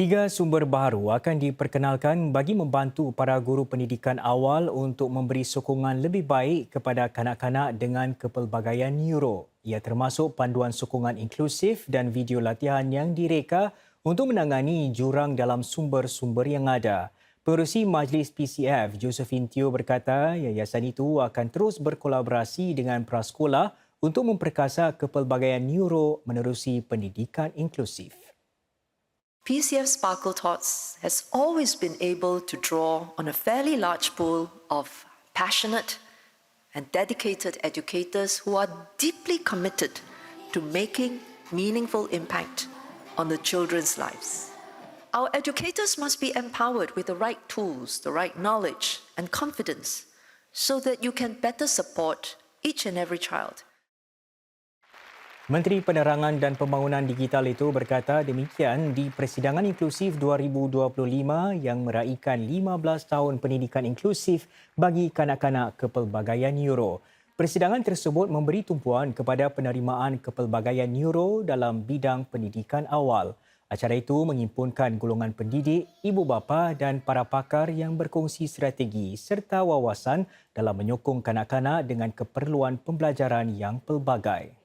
Tiga sumber baru akan diperkenalkan bagi membantu para guru pendidikan awal untuk memberi sokongan lebih baik kepada kanak-kanak dengan kepelbagaian neuro. Ia termasuk panduan sokongan inklusif dan video latihan yang direka untuk menangani jurang dalam sumber-sumber yang ada. Pengerusi Majlis PCF, Josephine Teo berkata yayasan itu akan terus berkolaborasi dengan prasekolah untuk memperkasa kepelbagaian neuro menerusi pendidikan inklusif. PCF Sparkle Tots has always been able to draw on a fairly large pool of passionate and dedicated educators who are deeply committed to making meaningful impact on the children's lives. Our educators must be empowered with the right tools, the right knowledge, and confidence so that you can better support each and every child. Menteri Penerangan dan Pembangunan Digital itu berkata demikian di Persidangan Inklusif 2025 yang meraihkan 15 tahun pendidikan inklusif bagi kanak-kanak kepelbagaian neuro. Persidangan tersebut memberi tumpuan kepada penerimaan kepelbagaian neuro dalam bidang pendidikan awal. Acara itu mengimpunkan golongan pendidik, ibu bapa dan para pakar yang berkongsi strategi serta wawasan dalam menyokong kanak-kanak dengan keperluan pembelajaran yang pelbagai.